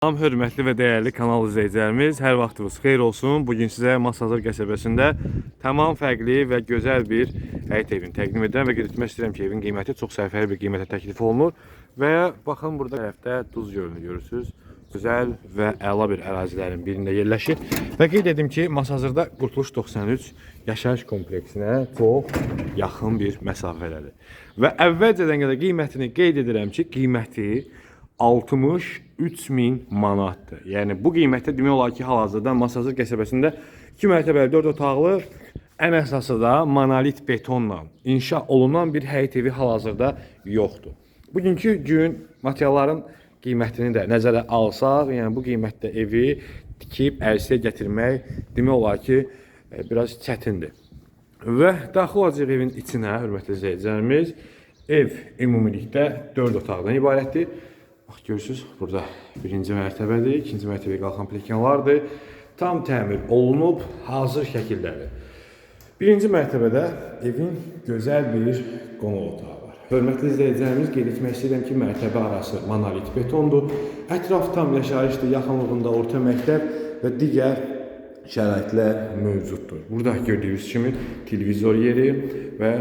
Salam hörmətli və dəyərli kanal izləyicilərimiz, hər vaxtınız xeyir olsun. Bu gün sizə Masazır qəsəbəsində tamam fərqli və gözəl bir həyət evini təqdim edirəm və qeyd istəyirəm ki, evin qiyməti çox sərfəli bir qiymətə təklif olunur və baxın burada tərəfdə Duz gölünü görürsüz. Gözəl və əla bir ərazilərin birində yerləşir və qeyd edim ki, Masazırda Qurtuluş 93 yaşayış kompleksinə çox yaxın bir məsafədədir. Və əvvəlcədən qədər qiymətini qeyd edirəm ki, qiyməti 63 min manatdır. Yəni bu qiymətdə demək olar ki, hal-hazırda Masazır qəsəbəsində 2 mərtəbəli 4 otaqlı ən əsası da monolit betonla inşa olunan bir həyət evi hal-hazırda yoxdur. Bugünkü gün materialların qiymətini də nəzərə alsaq, yəni bu qiymətdə evi tikib ərsəyə gətirmək demək olar ki, e, biraz çətindir. Və daxil olacaq evin içinə, hörmətli izləyicilərimiz, ev ümumilikdə 4 otaqdan ibarətdir. Bax görürsüz, burada birinci mərtəbədir, ikinci mərtəbəyə qalxan pilləkənlardır. Tam təmir olunub, hazır şəkildədir. Birinci mərtəbədə evin gözəl bir qonaq otağı var. Hörmətli izləyicilərimiz, qeyd etmək istəyirəm ki, mərtəbə arası monolit betondur. Ətraf tam yaşayışdır, yaxınlığında orta məktəb və digər şəraitlər mövcuddur. Burada gördüyünüz kimi televizor yeri və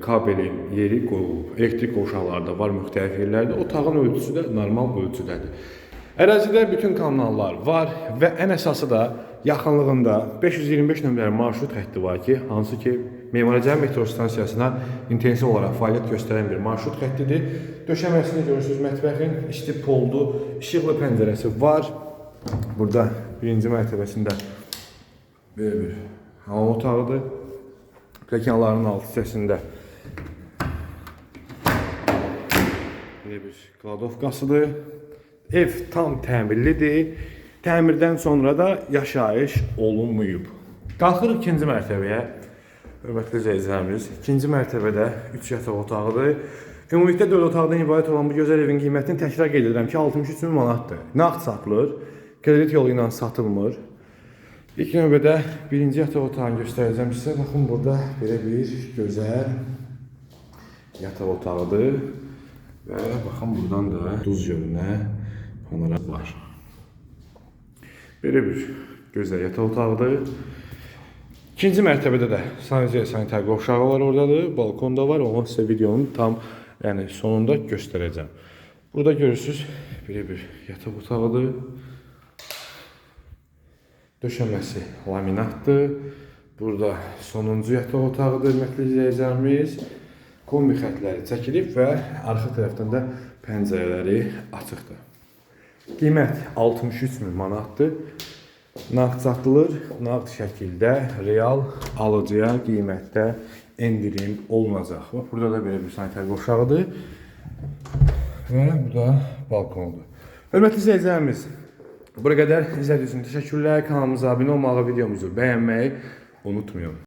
kabelin yeri qoyulub. Elektrik qovşaqları da var müxtəlif yerlərdə. Otağın ölçüsü də normal ölçüdədir. Ərazidə bütün kanallar var və ən əsası da yaxınlığında 525 nömrəli marşrut xətti var ki, hansı ki Memarəcəmi metro stansiyasına intensiv olaraq fəaliyyət göstərən bir marşrut xəttidir. Döşəməsini görürsüz, mətbəxin isti poldu, işıqlı pəncərəsi var. Burada birinci mərtəbəsində belə bir hamam otağıdır. Pləkanların alt hissəsində belə bir kladovkasıdır. Ev tam təmirlidir. Təmirdən sonra da yaşayış olunmayıb. Qalxırıq ikinci mərtəbəyə. Hörmətli izləyicilərimiz, ikinci mərtəbədə 3 yataq otağıdır. Ümumilikdə 4 otaqdan ibarət olan bu gözəl evin qiymətini təkrar edirəm ki, 63 min manatdır. Nağd satılır, kredit yolu ilə satılmır. İlk növbədə birinci yataq otağını göstərəcəm sizə. Baxın burada belə bir gözəl yataq otağıdır. Və baxın buradan da Duz gölünə panoram var. Belə bir gözəl yataq otağıdır. İkinci mərtəbədə də sadəcə sanitar qovşağı var oradadır, balkon da var. Onu sizə videonun tam yəni sonunda göstərəcəm. Burada görürsüz belə bir yataq otağıdır. Döşəməsi laminatdır. Burada sonuncu yataq otağıdır, hörmətli izləyicilərimiz. Kombi xətləri çəkilib və arxa tərəfdən də pəncərələri açıqdır. Qiymət 63 min manatdır. Nağd satılır, nağd şəkildə real alıcıya qiymətdə endirim olunacaq. Bax, burada da belə bir sanitar qovşağıdır. Və bu da balkonudur. Hörmətli izləyicilərimiz, bura qədər izlədiyiniz üçün təşəkkürlər. Kanalımıza abunə olmağı, videomuzu bəyənməyi unutmayın.